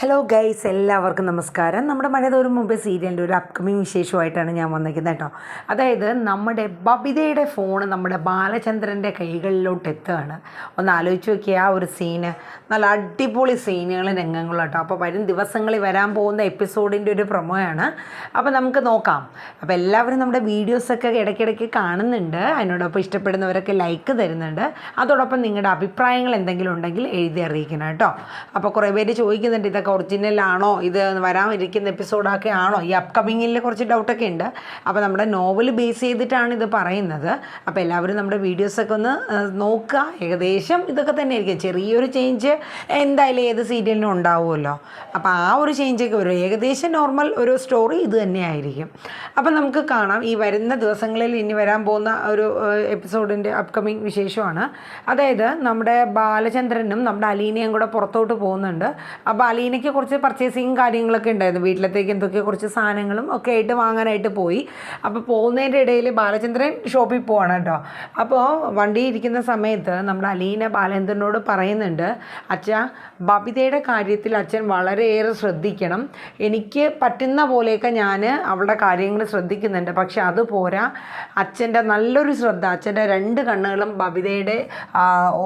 Hello guys എല്ലാവർക്കും നമസ്കാരം. നമ്മുടെ മഴ തോറും മുമ്പ് സീരിയലിന്റെ ഒരു അപ്കമിങ് വിശേഷമായിട്ടാണ് ഞാൻ വന്നിരിക്കുന്നത് കേട്ടോ. അതായത് നമ്മുടെ ബബിതയുടെ ഫോൺ നമ്മുടെ ബാലചന്ദ്രന്റെ കൈകളിലോട്ട് എത്തുകയാണ്. ഒന്ന് ആലോചിച്ച് നോക്കിയ ആ ഒരു സീന് നല്ല അടിപൊളി സീനുകളും രംഗങ്ങളും കേട്ടോ അപ്പോൾ വരും ദിവസങ്ങളിൽ വരാൻ പോകുന്ന എപ്പിസോഡിന്റെ ഒരു പ്രൊമോയാണ് അപ്പോൾ നമുക്ക് നോക്കാം. അപ്പോൾ എല്ലാവരും നമ്മുടെ വീഡിയോസൊക്കെ ഇടയ്ക്കിടയ്ക്ക് കാണുന്നുണ്ട്. അതിനോടൊപ്പം ഇഷ്ടപ്പെടുന്നവരൊക്കെ ലൈക്ക് തരുന്നുണ്ട്. അതോടൊപ്പം നിങ്ങളുടെ അഭിപ്രായങ്ങൾ എന്തെങ്കിലും ഉണ്ടെങ്കിൽ എഴുതി അറിയിക്കണം കേട്ടോ. അപ്പോൾ കുറേ പേര് ചോദിക്കുന്നുണ്ട് ഇതൊക്കെ ഒറിജിനൽ ആണോ ഇത് വരാനിരിക്കുന്ന എപ്പിസോഡൊക്കെ ആണോ? ഈ അപ്കമിങ്ങിൽ കുറച്ച് ഡൗട്ടൊക്കെ ഉണ്ട്. അപ്പോൾ നമ്മുടെ നോവൽ ബേസ് ചെയ്തിട്ടാണ് ഇത് പറയുന്നത്. അപ്പോൾ എല്ലാവരും നമ്മുടെ വീഡിയോസൊക്കെ ഒന്ന് നോക്കുക. ഏകദേശം ഇതൊക്കെ തന്നെ ആയിരിക്കും ചെറിയൊരു ചേഞ്ച് എന്തായാലും ഏത് സീരിയലിനും ഉണ്ടാവുമല്ലോ. അപ്പോൾ ആ ഒരു ചേഞ്ചൊക്കെ വരും. ഏകദേശം നോർമൽ ഒരു സ്റ്റോറി ഇത് തന്നെയായിരിക്കും. അപ്പം നമുക്ക് കാണാം. ഈ വരുന്ന ദിവസങ്ങളിൽ ഇനി വരാൻ പോകുന്ന ഒരു എപ്പിസോഡിന്റെ അപ്കമിങ് വിശേഷമാണ്. അതായത് നമ്മുടെ ബാലചന്ദ്രനും നമ്മുടെ അലീനയും കൂടെ പുറത്തോട്ട് പോകുന്നുണ്ട്. അപ്പോൾ അലീനയ്ക്ക് കുറച്ച് പർച്ചേസിങ് കാര്യങ്ങളൊക്കെ ഉണ്ടായിരുന്നു. വീട്ടിലത്തേക്ക് എന്തൊക്കെ കുറച്ച് സാധനങ്ങളും ഒക്കെ ആയിട്ട് വാങ്ങാനായിട്ട് പോയി. അപ്പോൾ പോകുന്നതിന്റെ ഇടയിൽ ബാലചന്ദ്രൻ ഷോപ്പിൽ പോവാണ് കേട്ടോ. അപ്പോൾ വണ്ടി ഇരിക്കുന്ന സമയത്ത് നമ്മുടെ അലീന ബാലചന്ദ്രനോട് പറയുന്നുണ്ട് അച്ഛ ബബിതയുടെ കാര്യത്തിൽ അച്ഛൻ വളരെയേറെ ശ്രദ്ധിക്കണം. എനിക്ക് പറ്റുന്ന പോലെയൊക്കെ ഞാൻ അവളുടെ കാര്യങ്ങൾ ശ്രദ്ധിക്കുന്നുണ്ട്. പക്ഷെ അത് പോരാ. അച്ഛന്റെ നല്ലൊരു ശ്രദ്ധ അച്ഛന്റെ രണ്ട് കണ്ണുകളും ബബിതയുടെ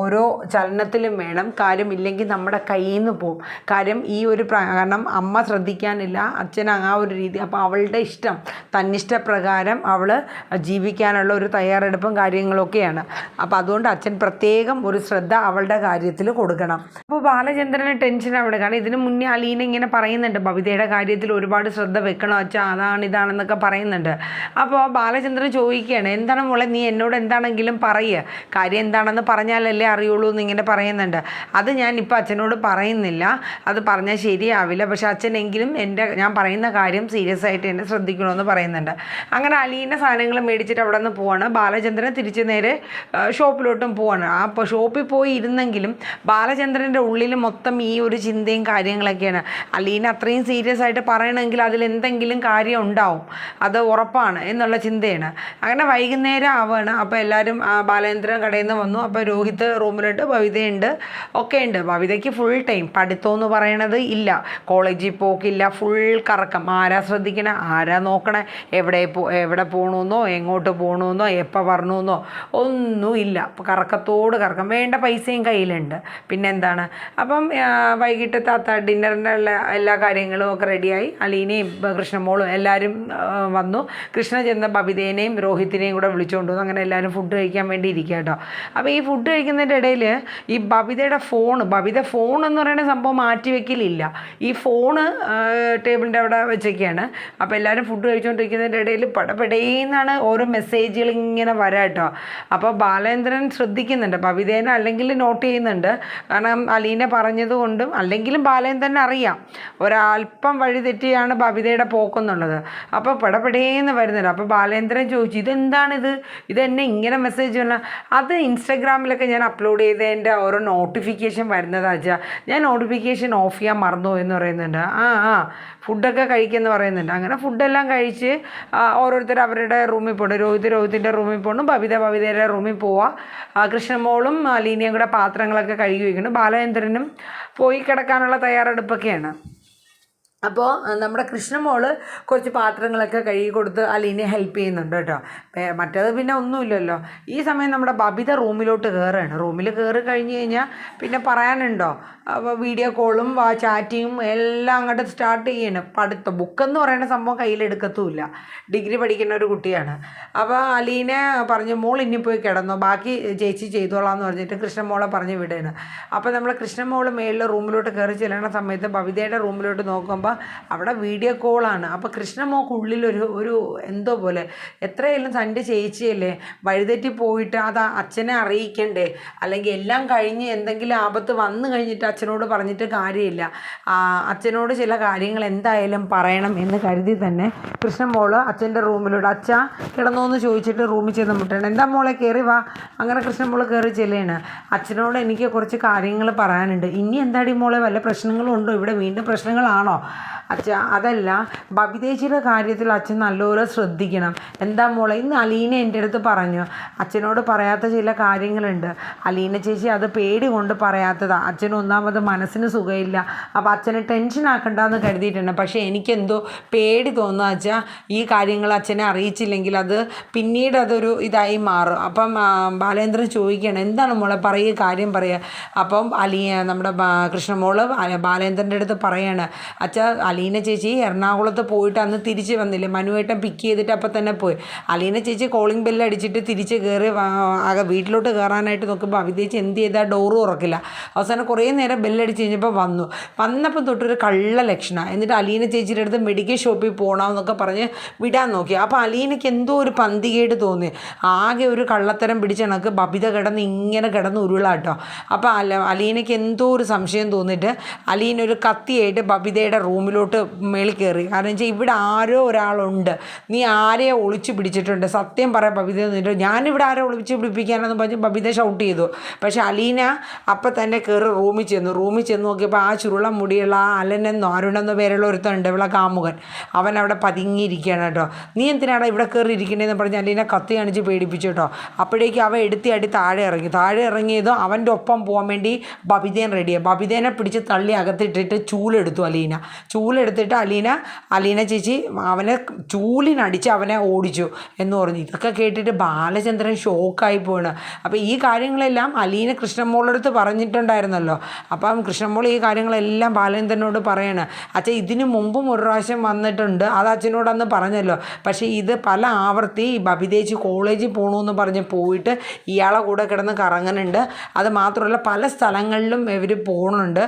ഓരോ ചലനത്തിലും വേണം. കാര്യം ഇല്ലെങ്കിൽ നമ്മുടെ കയ്യിൽ നിന്ന് പോകും കാര്യം ഈ ഒരു കാരണം അമ്മ ശ്രദ്ധിക്കാനില്ല അച്ഛൻ ആ ഒരു രീതി അപ്പോൾ അവളുടെ ഇഷ്ടം തന്നിഷ്ടപ്രകാരം അവൾ ജീവിക്കാനുള്ള ഒരു തയ്യാറെടുപ്പും കാര്യങ്ങളൊക്കെയാണ്. അപ്പോൾ അതുകൊണ്ട് അച്ഛൻ പ്രത്യേകം ഒരു ശ്രദ്ധ അവളുടെ കാര്യത്തിൽ കൊടുക്കണം. അപ്പോൾ ബാലചന്ദ്രന് ടെൻഷൻ അവിടെ കാരണം ഇതിന് മുന്നേ അലീന ഇങ്ങനെ പറയുന്നുണ്ട് ബബിതയുടെ കാര്യത്തിൽ ഒരുപാട് ശ്രദ്ധ വെക്കണം അച്ഛാ അതാണ് ഇതാണെന്നൊക്കെ പറയുന്നുണ്ട്. അപ്പോൾ ബാലചന്ദ്രൻ ചോദിക്കുകയാണ് എന്താണ് മോളെ നീ എന്നോട് എന്താണെങ്കിലും പറയുക കാര്യം എന്താണെന്ന് പറഞ്ഞാലല്ലേ അറിയുള്ളൂ എന്ന് ഇങ്ങനെ പറയുന്നുണ്ട്. അത് ഞാൻ ഇപ്പോൾ അച്ഛനോട് പറയുന്നില്ല. അത് പറഞ്ഞാൽ ശരിയാവില്ല. പക്ഷെ അച്ഛനെങ്കിലും എന്റെ ഞാൻ പറയുന്ന കാര്യം സീരിയസ് ആയിട്ട് എന്നെ ശ്രദ്ധിക്കണമെന്ന് പറയുന്നുണ്ട്. അങ്ങനെ അലീന്റെ സാധനങ്ങൾ മേടിച്ചിട്ട് അവിടെ നിന്ന് പോവാണ്. ബാലചന്ദ്രൻ തിരിച്ച് നേരെ ഷോപ്പിലോട്ടും പോവാണ്. ആ ഷോപ്പിൽ പോയി ഇരുന്നെങ്കിലും ബാലചന്ദ്രന്റെ ഉള്ളിൽ മൊത്തം ഈ ഒരു ചിന്തയും കാര്യങ്ങളൊക്കെയാണ്. അലീന അത്രയും സീരിയസ് ആയിട്ട് പറയണമെങ്കിൽ അതിൽ എന്തെങ്കിലും കാര്യം ഉണ്ടാവും. അത് ഉറപ്പാണ് എന്നുള്ള ചിന്തയാണ്. അങ്ങനെ വൈകുന്നേരം ആവുകയാണ് അപ്പോൾ എല്ലാവരും ആ, ബാലേന്ദ്രൻ കടയിൽ നിന്ന് വന്നു. അപ്പോൾ രോഹിത് റൂമിലുണ്ട് ഭവിതയുണ്ട്. ഒക്കെ ഉണ്ട്. ഭവിതയ്ക്ക് ഫുൾ ടൈം പഠിത്തം എന്ന് പറയണത് ഇല്ല. കോളേജിൽ പോക്കില്ല. ഫുൾ കറക്കം. ആരാ ശ്രദ്ധിക്കണേ? ആരാ നോക്കണേ? എവിടെ പോ എവിടെ പോകണമെന്നോ എങ്ങോട്ട് പോകണമെന്നോ എപ്പോൾ വരണമെന്നോ ഒന്നുമില്ല കറക്കത്തോട് കറക്കം. വേണ്ട പൈസയും കയ്യിലുണ്ട്. പിന്നെ എന്താണ്? അപ്പം വൈകിട്ട് താത്ത ഡിന്നറിന്റെ എല്ലാ കാര്യങ്ങളും ഒക്കെ റെഡിയായി. അലീനയും കൃഷ്ണമോളും എല്ലാവരും വന്നു. കൃഷ്ണ ചെന്ന ബബിതേനെയും രോഹിത്തിനെയും കൂടെ വിളിച്ചുകൊണ്ട് വന്നു. അങ്ങനെ എല്ലാവരും ഫുഡ് കഴിക്കാൻ വേണ്ടി ഇരിക്കുക കേട്ടോ അപ്പോൾ ഈ ഫുഡ് കഴിക്കുന്നതിന്റെ ഇടയിൽ ഈ ബബിതയുടെ ഫോൺ ബബിത ഫോൺ എന്ന് പറയുന്ന സംഭവം മാറ്റി വെക്കലില്ല ഈ ഫോണ് ടേബിളിന്റെ അവിടെ വെച്ചൊക്കെയാണ്. അപ്പോൾ എല്ലാവരും ഫുഡ് കഴിച്ചുകൊണ്ടിരിക്കുന്നതിന്റെ ഇടയിൽ പടപടേന്നാണ് ഓരോ മെസ്സേജുകൾ ഇങ്ങനെ വരാം കേട്ടോ. അപ്പോൾ ബാലേന്ദ്രൻ ശ്രദ്ധിക്കുന്നുണ്ട്. ബബിതേനെ അല്ലെങ്കിൽ നോട്ട് ചെയ്യുന്നുണ്ട്. കാരണം അലീന പറഞ്ഞതുകൊണ്ടും അല്ലെങ്കിലും ബാലേന്ദ്രൻ അറിയാം. ഒരല്പം വഴി തെറ്റിയാണ് ഭവിതയുടെ പോക്കെന്നുള്ളത്. അപ്പോൾ പടപടേന്ന് വരുന്നുണ്ട്. അപ്പോൾ ബാലേന്ദ്രൻ ചോദിച്ചു ഇതെന്താണിത്? ഇതെന്നെ ഇങ്ങനെ മെസ്സേജ് വന്ന? അത് ഇൻസ്റ്റാഗ്രാമിലൊക്കെ ഞാൻ അപ്ലോഡ് ചെയ്തതിന്റെ ഓരോ നോട്ടിഫിക്കേഷൻ വരുന്നതാ വെച്ചാൽ ഞാൻ നോട്ടിഫിക്കേഷൻ ഓഫ് ചെയ്യാൻ മറന്നു എന്ന് പറയുന്നുണ്ട്. ആ ആ ഫുഡൊക്കെ കഴിക്കുമെന്ന് പറയുന്നുണ്ട്. അങ്ങനെ ഫുഡെല്ലാം കഴിച്ച് ഓരോരുത്തർ അവരുടെ റൂമിൽ പോകണം രോഹിത് രോഹിത്തിന്റെ റൂമിൽ പോകണം ബബിത ബബിതയുടെ റൂമിൽ പോവുക കൃഷ്ണമോളും ലീനയും കൂടെ പാത്രങ്ങളൊക്കെ കഴുകി വയ്ക്കണം ബാലചന്ദ്രനും പോയി കിടക്കാനുള്ള തയ്യാറെടുപ്പൊക്കെയാണ്. അപ്പോൾ നമ്മുടെ കൃഷ്ണമോൾ കുറച്ച് പാത്രങ്ങളൊക്കെ കഴുകി കൊടുത്ത് അലീനെ ഹെൽപ്പ് ചെയ്യുന്നുണ്ട് കേട്ടോ. മറ്റേത് പിന്നെ ഒന്നുമില്ലല്ലോ. ഈ സമയം നമ്മുടെ ബബിത റൂമിലോട്ട് കയറുകയാണ് റൂമിൽ കയറി കഴിഞ്ഞ് കഴിഞ്ഞാൽ പിന്നെ പറയാനുണ്ടോ? വീഡിയോ കോളും ചാറ്റിങ്ങും എല്ലാം അങ്ങോട്ട് സ്റ്റാർട്ട് ചെയ്യണം. പഠിത്തം ബുക്കെന്ന് പറയുന്ന സംഭവം കയ്യിലെടുക്കത്തുമില്ല ഡിഗ്രി പഠിക്കുന്ന ഒരു കുട്ടിയാണ്. അപ്പോൾ അലീനെ പറഞ്ഞു മോൾ ഇനി പോയി കിടന്നു. ബാക്കി ചേച്ചി ചെയ്തോളാം എന്ന് പറഞ്ഞിട്ട് കൃഷ്ണമോളെ പറഞ്ഞ് വിടുകയാണ്. അപ്പോൾ നമ്മൾ കൃഷ്ണമോൾ മേളിൽ റൂമിലോട്ട് കയറി ചെല്ലണ സമയത്ത് ബബിതയുടെ റൂമിലോട്ട് നോക്കുമ്പോൾ അവിടെ വീഡിയോ കോളാണ് അപ്പോൾ കൃഷ്ണമോക്ക് ഉള്ളിലൊരു ഒരു എന്തോ പോലെ എത്രയായാലും തന്റെ ചേച്ചിയല്ലേ വഴിതെറ്റി പോയിട്ട് അത് അച്ഛനെ അറിയിക്കണ്ടേ? അല്ലെങ്കിൽ എല്ലാം കഴിഞ്ഞ് എന്തെങ്കിലും ആപത്ത് വന്നു കഴിഞ്ഞിട്ട് അച്ഛനോട് പറഞ്ഞിട്ട് കാര്യമില്ല. അച്ഛനോട് ചില കാര്യങ്ങൾ എന്തായാലും പറയണം എന്ന് കരുതി തന്നെ കൃഷ്ണമോൾ അച്ഛന്റെ റൂമിലൂടെ അച്ഛ കിടന്നോന്ന് ചോദിച്ചിട്ട് റൂമിൽ ചെന്ന് മുട്ടണം എന്താ മോളെ കയറി വാ. അങ്ങനെ കൃഷ്ണമോൾ കയറി ചെല്ലുകയാണ് അച്ഛനോട് എനിക്ക് കുറച്ച് കാര്യങ്ങൾ പറയാനുണ്ട്. ഇനി എന്താടി മോളെ വല്ല പ്രശ്നങ്ങളും ഉണ്ടോ? ഇവിടെ വീണ്ടും പ്രശ്നങ്ങളാണോ? അച്ഛ അതല്ല. ബബിതേച്ചിയുടെ കാര്യത്തിൽ അച്ഛൻ നല്ലപോലെ ശ്രദ്ധിക്കണം. എന്താ മോളെ ഇന്ന് അലീന എന്റെ അടുത്ത് പറഞ്ഞു. അച്ഛനോട് പറയാത്ത ചില കാര്യങ്ങളുണ്ട്. അലീന ചേച്ചി അത് പേടി കൊണ്ട് പറയാത്തതാണ് അച്ഛന് ഒന്നാമത് മനസ്സിന് സുഖമില്ല അപ്പോൾ അച്ഛനെ ടെൻഷൻ ആക്കണ്ടെന്ന് കരുതിയിട്ടുണ്ട്. പക്ഷേ എനിക്കെന്തോ പേടി തോന്നുക അച്ഛാ. ഈ കാര്യങ്ങൾ അച്ഛനെ അറിയിച്ചില്ലെങ്കിൽ അത് പിന്നീട് അതൊരു ഇതായി മാറും. അപ്പം ബാലേന്ദ്രൻ ചോദിക്കുകയാണ് എന്താണ് മോളെ പറയുക കാര്യം പറയുക അപ്പം അലീ നമ്മുടെ കൃഷ്ണമോൾ ബാലേന്ദ്രന്റെ അടുത്ത് പറയാണ് അച്ഛ അലീന ചേച്ചി എറണാകുളത്ത് പോയിട്ട് അന്ന് തിരിച്ച് വന്നില്ലേ? മനുവേട്ടൻ പിക്ക് ചെയ്തിട്ട് അപ്പം തന്നെ പോയി. അലീന ചേച്ചി കോളിംഗ് ബെല്ല് അടിച്ചിട്ട് തിരിച്ച് കയറി വീട്ടിലോട്ട് കയറാനായിട്ട് നോക്കുമ്പോൾ അവിതേച്ചി എന്ത് ചെയ്താൽ ഡോറ് തുറക്കില്ല. അവസാനം കുറേ നേരം ബെല്ലടിച്ച് കഴിഞ്ഞപ്പോൾ വന്നു. വന്നപ്പം തൊട്ടൊരു കള്ള ലക്ഷണം. എന്നിട്ട് അലീന ചേച്ചിയുടെ അടുത്ത് മെഡിക്കൽ ഷോപ്പിൽ പോകണമെന്നൊക്കെ പറഞ്ഞ് വിടാൻ നോക്കി. അപ്പോൾ അലീനയ്ക്ക് എന്തോ ഒരു പന്തികേട് തോന്നി. ആകെ ഒരു കള്ളത്തരം പിടിച്ച കണക്ക് ബബിത കിടന്ന് ഇങ്ങനെ കിടന്ന് ഉരുളാട്ടോ. അപ്പോൾ അല അലീനയ്ക്ക് എന്തോ ഒരു സംശയം തോന്നിയിട്ട് അലീന ഒരു കത്തിയായിട്ട് ബബിതയുടെ റൂമിലോട്ട് മേളിൽ കയറി. കാരണം വെച്ചാൽ ഇവിടെ ആരോ ഒരാളുണ്ട്. നീ ആരെയോ ഒളിച്ചു പിടിച്ചിട്ടുണ്ട്. സത്യം പറയാം ബബിത എന്നിട്ട് ഞാനിവിടെ ആരോ ഒളിച്ച് പിടിപ്പിക്കാനെന്ന് പറഞ്ഞ് ബബിത ഷൗട്ട് ചെയ്തു. പക്ഷെ അലീന അപ്പം തന്നെ കയറി റൂമിൽ ചെന്നു. റൂമിൽ ചെന്ന് നോക്കിയപ്പോൾ ആ ചുരുള മുടിയുള്ള ആ അലനെന്നോ അരുണെന്നോ പേരുള്ള ഒരുത്തനുണ്ട്. ഇവിടെ കാമുകൻ. അവൻ അവിടെ പതുങ്ങിയിരിക്കുകയാണ് കേട്ടോ. നീ എന്തിനാണ് ഇവിടെ കയറി ഇരിക്കണേന്ന് പറഞ്ഞ് അലീന കത്തി കാണിച്ച് പേടിപ്പിച്ചു കേട്ടോ. അപ്പോഴേക്കും അവൻ എടുത്തി അടി താഴെ ഇറങ്ങി. താഴെ ഇറങ്ങിയതും അവന്റെ ഒപ്പം പോകാൻ വേണ്ടി ബബിതേൻ റെഡിയായി ബബിതേനെ പിടിച്ച് തള്ളി അകത്തിട്ടിട്ട് ചൂലെടുത്തു അലീന. ചൂലെടുത്തിട്ട് അലീന അലീന ചേച്ചി അവനെ ചൂലിനടിച്ച് അവനെ ഓടിച്ചു എന്ന് പറഞ്ഞു. ഇതൊക്കെ കേട്ടിട്ട് ബാലചന്ദ്രൻ ഷോക്കായി പോവാണ് അപ്പോൾ ഈ കാര്യങ്ങളെല്ലാം അലീന കൃഷ്ണമോളടുത്ത് പറഞ്ഞിട്ടുണ്ടായിരുന്നല്ലോ. അപ്പം കൃഷ്ണമോൾ ഈ കാര്യങ്ങളെല്ലാം ബാലചന്ദ്രനോട് പറയാണ്. അച്ഛൻ ഇതിനു മുമ്പും ഒരു പ്രാവശ്യം വന്നിട്ടുണ്ട്. അത് അച്ഛനോട് അന്ന് പറഞ്ഞല്ലോ. പക്ഷേ ഇത് പല ആവർത്തി ബബിതേച്ചി കോളേജിൽ പോകണമെന്ന് പറഞ്ഞ് പോയിട്ട് ഇയാളെ കൂടെ കിടന്ന് കറങ്ങുന്നുണ്ട്. അത് മാത്രമല്ല പല സ്ഥലങ്ങളിലും ഇവർ പോകണുണ്ട്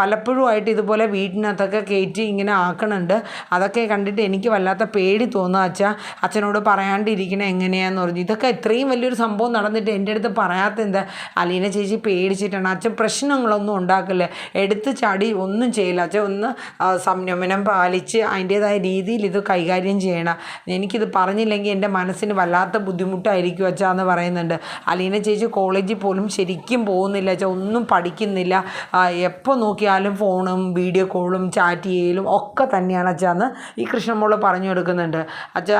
പലപ്പോഴും ആയിട്ട് ഇതുപോലെ വീട്ടിനകത്തൊക്കെ കയറ്റി ഇങ്ങനെ ആക്കണുണ്ട്. അതൊക്കെ കണ്ടിട്ട് എനിക്ക് വല്ലാത്ത പേടി തോന്നുക അച്ഛാ. അച്ഛനോട് പറയാണ്ടിരിക്കണ എങ്ങനെയാന്ന് പറഞ്ഞു. ഇതൊക്കെ ഇത്രയും വലിയൊരു സംഭവം നടന്നിട്ട് എന്റെ അടുത്ത് പറയാത്ത എന്താ? അലീന ചേച്ചി പേടിച്ചിട്ടാണ്. അച്ഛൻ പ്രശ്നങ്ങളൊന്നും ഉണ്ടാക്കില്ല? എടുത്ത് ചാടി ഒന്നും ചെയ്യില്ല. അച്ഛൻ ഒന്ന് സംയമനം പാലിച്ച് അതിന്റേതായ രീതിയിൽ ഇത് കൈകാര്യം ചെയ്യണം. എനിക്കിത് പറഞ്ഞില്ലെങ്കിൽ എന്റെ മനസ്സിന് വല്ലാത്ത ബുദ്ധിമുട്ടായിരിക്കും അച്ഛാ എന്ന് പറയുന്നുണ്ട്. അലീന ചേച്ചി കോളേജിൽ പോലും ശരിക്കും പോകുന്നില്ല. അച്ഛാ ഒന്നും പഠിക്കുന്നില്ല. എപ്പോൾ നോക്കിയാലും ഫോണും വീഡിയോ കോളും ചാറ്റ് ചെയ്യലും ഒക്കെ തന്നെയാണ് അച്ഛ എന്ന് ഈ കൃഷ്ണമോൾ പറഞ്ഞു കൊടുക്കുന്നുണ്ട്. അച്ഛ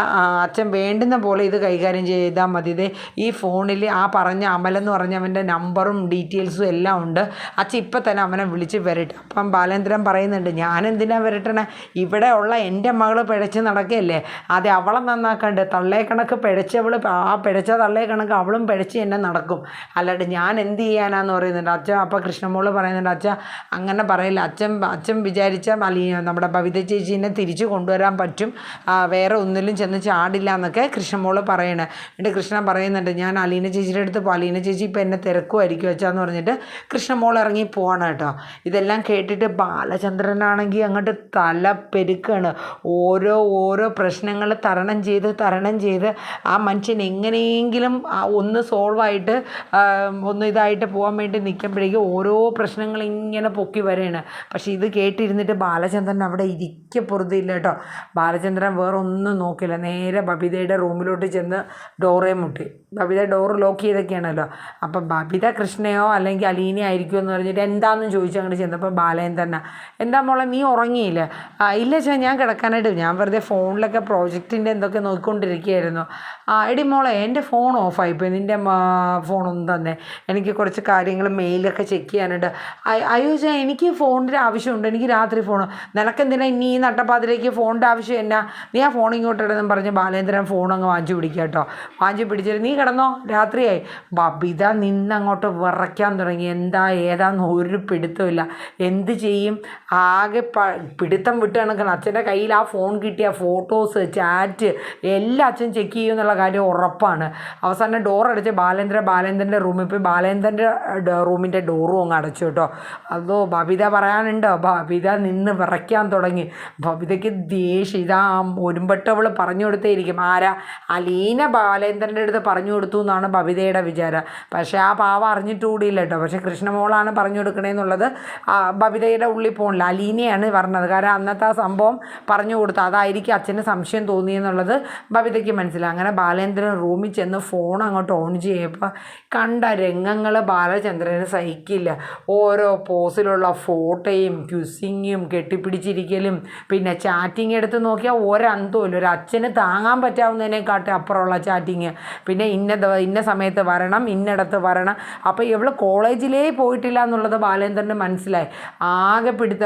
അച്ഛൻ വേണ്ടുന്ന പോലെ ഇത് കൈകാര്യം ചെയ്താൽ മതി. ഇത് ഈ ഫോണിൽ ആ പറഞ്ഞ അമലെന്ന് പറഞ്ഞവന്റെ നമ്പറും ഡീറ്റെയിൽസും എല്ലാം ഉണ്ട്. അച്ഛൻ ഇപ്പം തന്നെ അവനെ വിളിച്ച് വരട്ടെ. അപ്പം ബാലേന്ദ്രൻ പറയുന്നുണ്ട് ഞാൻ എന്തിനാ വരട്ടണേ? ഇവിടെ ഉള്ള എന്റെ മകൾ പിഴച്ച് നടക്കുകയല്ലേ? അത് അവളെ നന്നാക്കണ്ട് തള്ളേ കണക്ക് പിഴച്ചവൾ ആ പിഴച്ച തള്ളേ കണക്ക് അവളും പിഴച്ച് എന്നെ നടക്കും. അല്ലാണ്ട് ഞാൻ എന്ത് ചെയ്യാനാന്ന് പറയുന്നുണ്ട്. അച്ഛൻ അപ്പം കൃഷ്ണമോൾ പറയുന്നുണ്ട് അച്ഛ അങ്ങനെ പറയില്ല. അച്ഛൻ അച്ഛൻ വിചാരിച്ച നമ്മുടെ ഭവിത ചേച്ചീനെ തിരിച്ചു കൊണ്ടുവരാൻ പറ്റും. വേറെ ഒന്നിലും ചെന്ന് ചാടില്ല എന്നൊക്കെ കൃഷ്ണമോൾ പറയണേ. എന്നിട്ട് കൃഷ്ണൻ പറയുന്നുണ്ട് ഞാൻ അലീന ചേച്ചിയുടെ അടുത്ത് പോകും അലീന ചേച്ചി ഇപ്പം എന്നെ തിരക്കുമായിരിക്കും വെച്ചാന്ന് പറഞ്ഞിട്ട് കൃഷ്ണമോൾ ഇറങ്ങി പോകണം കേട്ടോ. ഇതെല്ലാം കേട്ടിട്ട് ബാലചന്ദ്രനാണെങ്കിൽ അങ്ങോട്ട് തല പെരുക്കാണ്. ഓരോ ഓരോ പ്രശ്നങ്ങൾ തരണം ചെയ്ത് തരണം ചെയ്ത് ആ മനുഷ്യൻ എങ്ങനെയെങ്കിലും ഒന്ന് സോൾവ് ആയിട്ട് ഒന്ന് ഇതായിട്ട് പോകാൻ വേണ്ടി നിൽക്കുമ്പോഴേക്കും ഓരോ പ്രശ്നങ്ങൾ ഇങ്ങനെ പൊക്കി വരികയാണ് പക്ഷേ ഇത് കേട്ടിരുന്നിട്ട് ബാലചന്ദ്രൻ അവിടെ ഇരിക്കെ പൊറുതിയില്ല കേട്ടോ. ബാലചന്ദ്രൻ വേറെ ഒന്നും നോക്കില്ല നേരെ ബബിതയുടെ റൂമിലോട്ട് ചെന്ന് ഡോറേ മുട്ടി. ബബിത ഡോർ ലോക്ക് ചെയ്തൊക്കെയാണല്ലോ. അപ്പം ബബിത കൃഷ്ണയോ അല്ലെങ്കിൽ അലീനയോ ആയിരിക്കുമോ എന്ന് പറഞ്ഞിട്ട് എന്താണെന്ന് ചോദിച്ചു അങ്ങോട്ട് ചെന്നപ്പോൾ ബാലചന്ദ്രനാ എന്താ മോളെ നീ ഉറങ്ങിയില്ലേ? ഇല്ല ചേ ഞാൻ കിടക്കാനായിട്ട് ഞാൻ വെറുതെ ഫോണിലൊക്കെ പ്രോജക്റ്റിന്റെ എന്തൊക്കെ നോക്കിക്കൊണ്ടിരിക്കുകയായിരുന്നു. എടി മോളെ എന്റെ ഫോൺ ഓഫായിപ്പോയി. നിന്റെ ഫോണൊന്നും തന്നെ. എനിക്ക് കുറച്ച് കാര്യങ്ങൾ മെയിലൊക്കെ ചെക്ക് ചെയ്യാനുണ്ട്. അയ്യോ ചേ എനിക്ക് ഫോണിന്റെ ആവശ്യമുണ്ട്. എനിക്ക് രാത്രി ഫോൺ നിനക്കെന്തിനാ ഇനി ഈ നട്ടപ്പാതിലേക്ക് ഫോണിന്റെ ആവശ്യം എന്നാ? നീ ആ ഫോൺ ഇങ്ങോട്ട് ഇടുന്നെന്ന് പറഞ്ഞ് ബാലേന്ദ്രൻ ഫോൺ അങ്ങ് വാങ്ങിച്ചു പിടിക്കുക കേട്ടോ. വാങ്ങിച്ചു പിടിച്ചിട്ട് നീ കിടന്നോ? രാത്രിയായി. ബബിത നിന്നങ്ങോട്ട് വിറയ്ക്കാൻ തുടങ്ങി. എന്താ ഏതാന്ന് ഒരു പിടുത്തമില്ല എന്ത് ചെയ്യും? ആകെ പ പിടുത്തം വിട്ട് കണക്കണം അച്ഛന്റെ കയ്യിൽ ആ ഫോൺ കിട്ടിയ ഫോട്ടോസ് ചാറ്റ് എല്ലാം അച്ഛൻ ചെക്ക് ചെയ്യും എന്നുള്ള കാര്യം ഉറപ്പാണ്. അവസാനം ഡോർ അടച്ച് ബാലേന്ദ്ര ബാലേന്ദ്രന്റെ റൂമിൽ പോയി ബാലേന്ദ്രന്റെ റൂമിന്റെ ഡോറും അങ്ങ് അടച്ചു കേട്ടോ. അതോ ബബിത പറയാനുണ്ടോ? ബബിത നിന്ന് വിറയ്ക്കാൻ തുടങ്ങി. ബബിതയ്ക്ക് ദേഷ്യം. ഇതാ ഒരുമ്പട്ടവൾ പറഞ്ഞു കൊടുത്തേയിരിക്കും. ആരാ? അലീന ബാലേന്ദ്രന്റെ അടുത്ത് പറഞ്ഞു കൊടുത്തു എന്നാണ് ബബിതയുടെ വിചാരം. പക്ഷേ ആ പാവ അറിഞ്ഞിട്ട് കൂടിയില്ല കേട്ടോ. പക്ഷേ കൃഷ്ണമോളാണ് പറഞ്ഞു കൊടുക്കണേന്നുള്ളത് ആ ബബിതയുടെ ഉള്ളിൽ പോകണില്ല അലീനയാണ് പറഞ്ഞത്. കാരണം അന്നത്തെ ആ സംഭവം പറഞ്ഞു കൊടുത്തു. അതായിരിക്കും അച്ഛന് സംശയം തോന്നിയെന്നുള്ളത് ബബിതയ്ക്ക് മനസ്സിലായി. അങ്ങനെ ബാലേന്ദ്രൻ റൂമിൽ ചെന്ന് ഫോൺ അങ്ങോട്ട് ഓൺ ചെയ്യപ്പോൾ കണ്ട രംഗങ്ങൾ ബാലചന്ദ്രന് സഹിക്കില്ല. ഓരോ പോസിലുള്ള ഫോട്ടോയും ക്യുസിങ്ങും കെട്ടിപ്പിടിച്ചിരിക്കലും പിന്നെ ചാറ്റിങ് എടുത്ത് നോക്കിയാൽ ഒരന്തമില്ല ഒരു അച്ഛന് താങ്ങാൻ പറ്റാവുന്നതിനെക്കാട്ടും അപ്പുറമുള്ള ചാറ്റിങ് പിന്നെ ഇന്ന ഇന്ന സമയത്ത് വരണം ഇന്നിടത്ത് വരണം. അപ്പോൾ ഇവൾ കോളേജിലേ പോയിട്ടില്ല എന്നുള്ളത് ബാലേന്ദ്രന് മനസ്സിലായി. ആകെ പിടുത്ത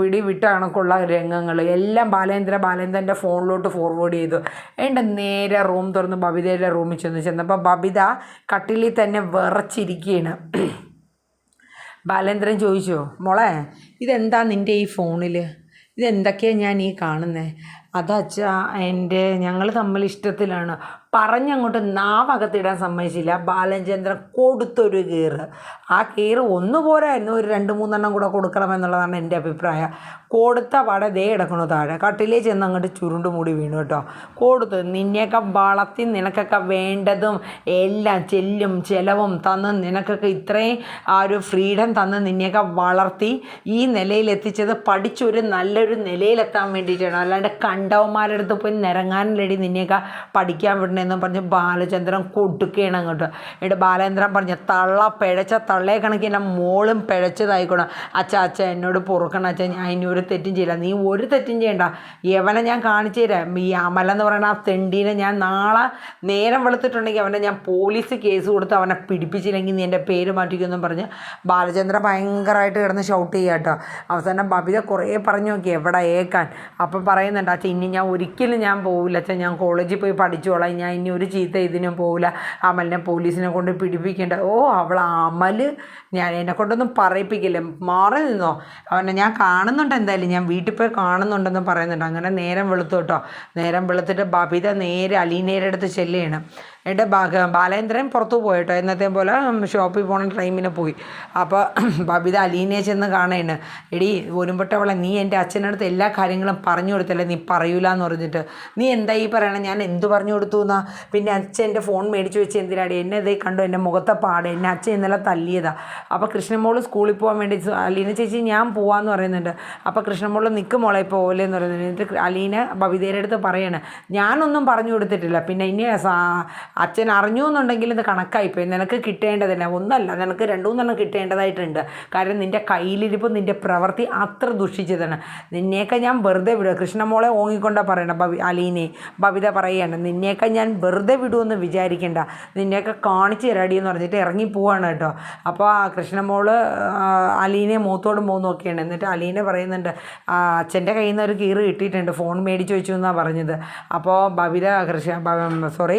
പിടി വിട്ട കണക്കുള്ള രംഗങ്ങൾ എല്ലാം ബാലേന്ദ്ര ബാലേന്ദ്രന്റെ ഫോണിലോട്ട് ഫോർവേഡ് ചെയ്തു. എന്റെ നേരെ റൂം തുറന്ന് ബബിതയുടെ റൂമിൽ ചെന്ന് ചെന്നപ്പോൾ ബബിത കട്ടിലിൽ തന്നെ വിറച്ചിരിക്കുകയാണ് ബാലേന്ദ്രൻ ചോദിച്ചു മോളെ ഇതെന്താ നിന്റെ ഈ ഫോണിൽ ഇതെന്തൊക്കെയാണ് ഞാൻ ഈ കാണുന്നത് അതച്ഛാ എന്റെ ഞങ്ങൾ തമ്മിൽ ഇഷ്ടത്തിലാണ്. പറഞ്ഞങ്ങോട്ട് നാവകത്തിടാൻ സമ്മതിച്ചില്ല. ബാലചന്ദ്രൻ കൊടുത്തൊരു കീറ്. ആ കീറ് ഒന്ന് പോരായിരുന്നു. ഒരു രണ്ട് മൂന്നെണ്ണം കൂടെ കൊടുക്കണം എന്നുള്ളതാണ് എന്റെ അഭിപ്രായം. കൊടുത്ത പാടെ ദേ കിടക്കണു താഴെ. കട്ടിലേ ചെന്ന് അങ്ങോട്ട് ചുരുണ്ട് മൂടി വീണു കേട്ടോ. കൊടുത്തു. നിന്നെയൊക്കെ വളർത്തി നിനക്കൊക്കെ വേണ്ടതും എല്ലാം ചെല്ലും ചെലവും തന്ന് നിനക്കൊക്കെ ഇത്രയും ആ ഒരു ഫ്രീഡം തന്ന് നിന്നെയൊക്കെ വളർത്തി ഈ നിലയിൽ എത്തിച്ചത് പഠിച്ചൊരു നല്ലൊരു നിലയിലെത്താൻ വേണ്ടിയിട്ടാണ്. അല്ലാണ്ട് കണ്ടവന്മാരുടെ അടുത്ത് പോയി നിരങ്ങാനിലടി നിന്നെയൊക്കെ പഠിക്കാൻ വിടണമെന്നും പറഞ്ഞ് ബാലചന്ദ്രൻ കൊടുക്കുകയാണ് അങ്ങോട്ട്. എന്നിട്ട് ബാലചന്ദ്രൻ പറഞ്ഞ തള്ള പിഴച്ച തള്ളയെ കണക്കിന് മോളും പിഴച്ചതായിക്കോണം. അച്ഛ അച്ഛ എന്നോട് പൊറുക്കണം അച്ഛ ഞാൻ ഇനി ഒരു തെറ്റും ചെയ്യില്ല. നീ ഒരു തെറ്റും ചെയ്യണ്ട. യവനെ ഞാൻ കാണിച്ചു തരാം. ഈ അമലെന്ന് പറയുന്ന ആ തെണ്ടീനെ ഞാൻ നാളെ നേരം വെളുത്തിട്ടുണ്ടെങ്കിൽ അവനെ ഞാൻ പോലീസ് കേസ് കൊടുത്ത് അവനെ പിടിപ്പിച്ചില്ലെങ്കിൽ നീ എന്റെ പേര് മാറ്റിക്കുമെന്നും പറഞ്ഞ് ബാലചന്ദ്രൻ ഭയങ്കരമായിട്ട് കിടന്ന് ഷൗട്ട് ചെയ്യാം കേട്ടോ അവസാനം ബബിത കുറേ പറഞ്ഞു നോക്കി എവിടെ ഏക്കാൻ? അപ്പം പറയുന്നുണ്ട് അച്ഛൻ ഇനി ഞാൻ ഒരിക്കലും ഞാൻ പോവില്ല. അച്ഛൻ ഞാൻ കോളേജിൽ പോയി പഠിച്ചോളാം. ഞാൻ ഇനി ഒരു ചീത്ത ഇതിനും പോവില്ല. അമലിനെ പോലീസിനെ കൊണ്ട് പിടിപ്പിക്കേണ്ട. ഓ അവൾ അമൽ ഞാൻ എന്നെ കൊണ്ടൊന്നും പറയിപ്പിക്കില്ല. മാറി നിന്നോ. അവനെ ഞാൻ കാണുന്നുണ്ട് എന്തായാലും. ഞാൻ വീട്ടിൽ പോയി കാണുന്നുണ്ടെന്ന് പറയുന്നുണ്ട്. അങ്ങനെ നേരം വെളുത്തു കേട്ടോ. നേരം വെളുത്തിട്ട് ബബിത നേരെ അലീനയുടെ അടുത്ത് ചെല്ലുകയാണ്. എന്നിട്ട് ഭാഗം ബാലേന്ദ്രൻ പുറത്തു പോയിട്ടോ. എന്നത്തെ പോലെ ഷോപ്പിൽ പോണ ടൈമിന് പോയി. അപ്പോൾ ബബിത അലീനയെ ചെന്ന് കാണേണ്. എടി ഒരുമ്പട്ടവളെ നീ എന്റെ അച്ഛനടുത്ത് എല്ലാ കാര്യങ്ങളും പറഞ്ഞു കൊടുത്തല്ലേ? നീ പറയൂല എന്ന് പറഞ്ഞിട്ട്. നീ എന്താ ഈ പറയണേ? ഞാൻ എന്തു പറഞ്ഞു കൊടുത്തു എന്നാ പിന്നെ അച്ഛൻ എന്റെ ഫോൺ മേടിച്ച് വെച്ച് എന്തിനാടി? എന്നെ ഇതേ കണ്ടു എന്റെ മുഖത്തെ പാട്. എന്നെ അച്ഛൻ ഇന്നലെ തല്ലിയതാ. അപ്പോൾ കൃഷ്ണമോൾ സ്കൂളിൽ പോകാൻ വേണ്ടി അലീന ചേച്ചി ഞാൻ പോവാന്ന് പറയുന്നുണ്ട്. അപ്പോൾ കൃഷ്ണമോൾ നിൽക്ക് മോളെ പോലെ എന്ന് പറയുന്നുണ്ട്. എന്നിട്ട് അലീന ബബിതയുടെ അടുത്ത് പറയാണ്. ഞാനൊന്നും പറഞ്ഞു കൊടുത്തിട്ടില്ല. പിന്നെ ഇനി അച്ഛൻ അറിഞ്ഞു എന്നുണ്ടെങ്കിൽ ഇത് കണക്കായിപ്പോയി നിനക്ക് കിട്ടേണ്ടതല്ല. ഒന്നല്ല നിനക്ക് രണ്ടു മൂന്നെണ്ണം കിട്ടേണ്ടതായിട്ടുണ്ട്. കാരണം നിന്റെ കയ്യിലിരിപ്പ് നിന്റെ പ്രവൃത്തി അത്ര ദുഷിച്ചതാണ്. നിന്നെയൊക്കെ ഞാൻ വെറുതെ വിടുക കൃഷ്ണമോളെ ഓങ്ങിക്കൊണ്ടാ പറയണം ഭവി അലീനെ ബബിത പറയുകയാണ് നിന്നെയൊക്കെ ഞാൻ വെറുതെ വിടുമെന്ന് വിചാരിക്കേണ്ട. നിന്നെയൊക്കെ കാണിച്ച് തരാടി എന്ന് പറഞ്ഞിട്ട് ഇറങ്ങി പോവാണ് കേട്ടോ. അപ്പോൾ ആ കൃഷ്ണമോൾ അലീനെ മൂത്തോടും മൂന്ന് നോക്കിയാണ്. എന്നിട്ട് അലീനെ പറയുന്നുണ്ട് അച്ഛന്റെ കയ്യിൽ നിന്ന് ഒരു കീറ് കിട്ടിയിട്ടുണ്ട്. ഫോൺ മേടിച്ച് വെച്ചു എന്നാണ് പറഞ്ഞത്. അപ്പോൾ ബബിത കൃഷ്ണ സോറി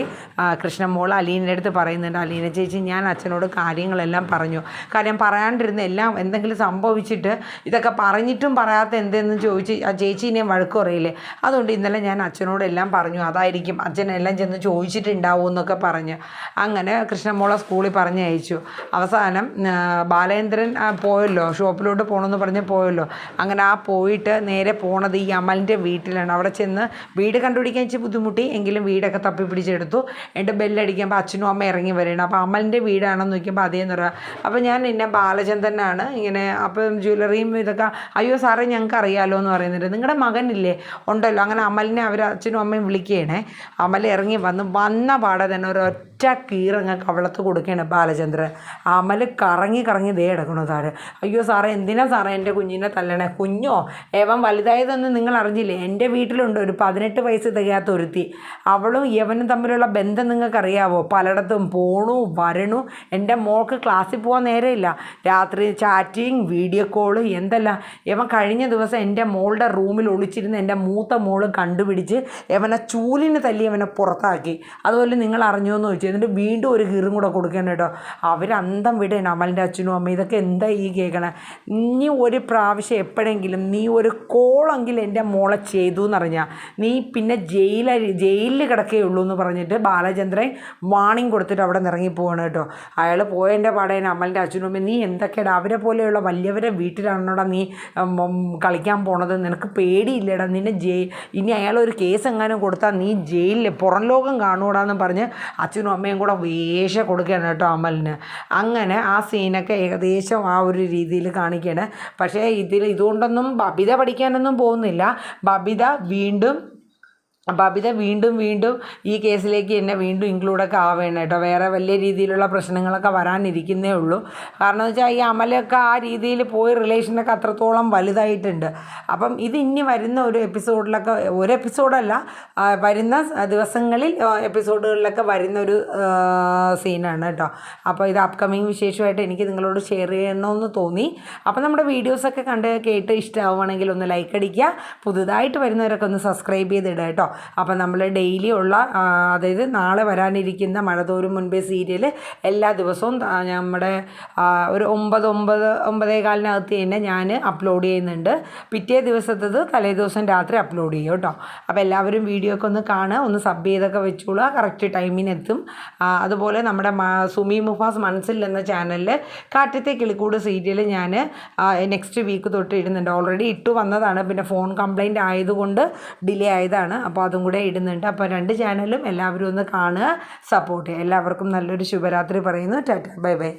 കൃഷ്ണമോൾ അലീനയുടെ അടുത്ത് പറയുന്നുണ്ട്. അലീന ചേച്ചി ഞാൻ അച്ഛനോട് കാര്യങ്ങളെല്ലാം പറഞ്ഞു. കാര്യം പറയാണ്ടിരുന്ന എല്ലാം എന്തെങ്കിലും സംഭവിച്ചിട്ട് ഇതൊക്കെ പറഞ്ഞിട്ടും പറയാത്ത എന്തെന്ന് ചോദിച്ച് ആ ചേച്ചി ഇനിയും വഴക്ക് പറയില്ലേ? അതുകൊണ്ട് ഇന്നലെ ഞാൻ അച്ഛനോട് എല്ലാം പറഞ്ഞു. അതായിരിക്കും അച്ഛനെല്ലാം ചെന്ന് ചോദിച്ചിട്ടുണ്ടാവും എന്നൊക്കെ പറഞ്ഞ് അങ്ങനെ കൃഷ്ണമോളെ സ്കൂളിൽ പറഞ്ഞ് അയച്ചു. അവസാനം ബാലേന്ദ്രൻ പോയല്ലോ. ഷോപ്പിലോട്ട് പോകണമെന്ന് പറഞ്ഞ് പോയല്ലോ. അങ്ങനെ ആ പോയിട്ട് നേരെ പോണത് ഈ അമലിന്റെ വീട്ടിലാണ്. അവിടെ ചെന്ന് വീട് കണ്ടുപിടിക്കാൻ ഇച്ചിരി ബുദ്ധിമുട്ടി. എങ്കിലും വീടൊക്കെ തപ്പി പിടിച്ചെടുത്തു എന്റെ ബെല്ലടിക്കുമ്പോൾ അച്ഛനും അമ്മ ഇറങ്ങി വരണം അപ്പോൾ അമലിന്റെ വീടാണെന്ന് നോക്കിയപ്പോൾ അതേന്ന് പറയാം. അപ്പോൾ ഞാൻ എന്നെ ബാലചന്ദ്രനാണ് ഇങ്ങനെ അപ്പം ജ്വല്ലറിയും ഇതൊക്കെ അയ്യോ സാറേ ഞങ്ങൾക്ക് അറിയാലോ എന്ന് പറയുന്നുണ്ട്. നിങ്ങളുടെ മകനില്ലേ? ഉണ്ടല്ലോ. അങ്ങനെ അമലിനെ അവർ അച്ഛനും അമ്മയും വിളിക്കുകയാണേ അമൽ ഇറങ്ങി വന്ന് വന്ന പാടെ തന്നെ ഒരൊറ്റ കീറങ്ങ് കവളത്ത് കൊടുക്കുകയാണ് ബാലചന്ദ്രൻ. അമൽ കറങ്ങി കറങ്ങി ദേ എടുക്കണോ താഴെ അയ്യോ സാറേ എന്തിനാ സാറേ എന്റെ കുഞ്ഞിനെ തല്ലണേ? കുഞ്ഞോ? ഏവൻ വലുതായതെന്ന് നിങ്ങൾ അറിഞ്ഞില്ലേ? എന്റെ വീട്ടിലുണ്ട് ഒരു പതിനെട്ട് വയസ്സ് തികയാത്ത ഒരുത്തി. അവളും യവനും തമ്മിലുള്ള ബന്ധം നിങ്ങൾക്കറിയാവോ? പലയിടത്തും പോണു വരണു. എന്റെ മോൾക്ക് ക്ലാസ്സിൽ പോകാൻ നേരമില്ല. രാത്രി ചാറ്റിങ് വീഡിയോ കോൾ എന്തല്ല. ഇവൻ കഴിഞ്ഞ ദിവസം എന്റെ മോളുടെ റൂമിൽ ഒളിച്ചിരുന്ന് എന്റെ മൂത്ത മോൾ കണ്ടുപിടിച്ച് ഇവനെ ചൂലിന് തല്ലി അവനെ പുറത്താക്കി. അതുപോലെ നിങ്ങൾ അറിഞ്ഞോ എന്ന് ചോദിച്ചു എന്നിട്ട് വീണ്ടും ഒരു കീറും കൂടെ കൊടുക്കണം കേട്ടോ. അവർ അന്തം വിടണം അമലിന്റെ അച്ഛനും അമ്മയും. ഇതൊക്കെ എന്താ ഈ കേൾക്കണേ നീ ഒരു പ്രാവശ്യം എപ്പോഴെങ്കിലും നീ ഒരു കോളെങ്കിലും എന്റെ മോളെ ചെയ്തു എന്നറിഞ്ഞാൽ നീ പിന്നെ ജയിലിൽ ജയിലിൽ ഉള്ളൂ എന്ന് പറഞ്ഞിട്ട് ബാലചന്ദ്രൻ വാണിംഗ് കൊടുത്തിട്ട് അവിടെ ഇറങ്ങി പോവാണ് കേട്ടോ. അയാൾ പോയതിന്റെ പാടേനെ അമലിന്റെ അച്ഛനും അമ്മയും നീ എന്തൊക്കെയാണ് അവരെ പോലെയുള്ള വലിയവരെ വീട്ടിലാണോടാ നീ കളിക്കാൻ പോണത്? നിനക്ക് പേടിയില്ലടാ? നിന്നെ ജയി ഇനി അയാൾ ഒരു കേസ് എങ്ങാനും കൊടുത്താൽ നീ ജയിലിൽ പുറം ലോകം കാണൂടാന്ന് പറഞ്ഞ് അച്ഛനും അമ്മയും കൂടെ വേഷ കൊടുക്കുകയാണ് കേട്ടോ അമലിന്. അങ്ങനെ ആ സീനൊക്കെ ഏകദേശം ആ ഒരു രീതിയിൽ കാണിക്കുകയാണ്. പക്ഷേ ഇതിൽ ഇതുകൊണ്ടൊന്നും ബബിത പഠിക്കാനൊന്നും പോകുന്നില്ല. ബബിത വീണ്ടും ബബിത വീണ്ടും വീണ്ടും ഈ കേസിലേക്ക് തന്നെ വീണ്ടും ഇൻക്ലൂഡൊക്കെ ആവേണം കേട്ടോ. വേറെ വലിയ രീതിയിലുള്ള പ്രശ്നങ്ങളൊക്കെ വരാനിരിക്കുന്നേ ഉള്ളൂ. കാരണം എന്ന് വെച്ചാൽ ഈ അമലൊക്കെ ആ രീതിയിൽ പോയി റിലേഷനൊക്കെ അത്രത്തോളം വലുതായിട്ടുണ്ട്. അപ്പം ഇത് ഇനി വരുന്ന ഒരു എപ്പിസോഡിലൊക്കെ ഒരു എപ്പിസോഡല്ല വരുന്ന ദിവസങ്ങളിൽ എപ്പിസോഡുകളിലൊക്കെ വരുന്ന ഒരു സീനാണ് കേട്ടോ. അപ്പോൾ ഇത് അപ്കമിങ് വിശേഷമായിട്ട് എനിക്ക് നിങ്ങളോട് ഷെയർ ചെയ്യണമെന്ന് തോന്നി. അപ്പോൾ നമ്മുടെ വീഡിയോസൊക്കെ കണ്ട് കേട്ട് ഇഷ്ടമാവുകയാണെങ്കിൽ ഒന്ന് ലൈക്ക് അടിക്കുക. പുതുതായിട്ട് വരുന്നവരൊക്കെ ഒന്ന് സബ്സ്ക്രൈബ് ചെയ്തിടുക കേട്ടോ. അപ്പോൾ നമ്മൾ ഡെയിലി ഉള്ള അതായത് നാളെ വരാനിരിക്കുന്ന മഴ തോരും മുൻപേ സീരിയൽ എല്ലാ ദിവസവും നമ്മുടെ ഒരു ഒമ്പത് ഒമ്പത് ഒമ്പതേ കാലിനകത്ത് തന്നെ ഞാൻ അപ്ലോഡ് ചെയ്യുന്നുണ്ട്. പിറ്റേ ദിവസത്തത് തലേ ദിവസം രാത്രി അപ്ലോഡ് ചെയ്യും കേട്ടോ. അപ്പോൾ എല്ലാവരും വീഡിയോ ഒക്കെ ഒന്ന് കാണുക ഒന്ന് സബ് ചെയ്തൊക്കെ വെച്ചോളുക കറക്റ്റ് ടൈമിനെത്തും. അതുപോലെ നമ്മുടെ സുമി മുഫാസ് മനസ്സിൽ എന്ന ചാനലിൽ കാറ്റത്തെ കിളിക്കൂട് സീരിയൽ ഞാൻ നെക്സ്റ്റ് വീക്ക് തൊട്ട് ഇടുന്നുണ്ട്. ഓൾറെഡി ഇട്ടു വന്നതാണ്. പിന്നെ ഫോൺ കംപ്ലൈന്റ് ആയതുകൊണ്ട് ഡിലേ ആയതാണ്. അപ്പോൾ അതും കൂടെ ഇടുന്നുണ്ട്. അപ്പോൾ രണ്ട് ചാനലും എല്ലാവരും ഒന്ന് കാണുക സപ്പോർട്ട് ചെയ്യുക. എല്ലാവർക്കും നല്ലൊരു ശുഭരാത്രി പറയുന്നു. Tata bye bye.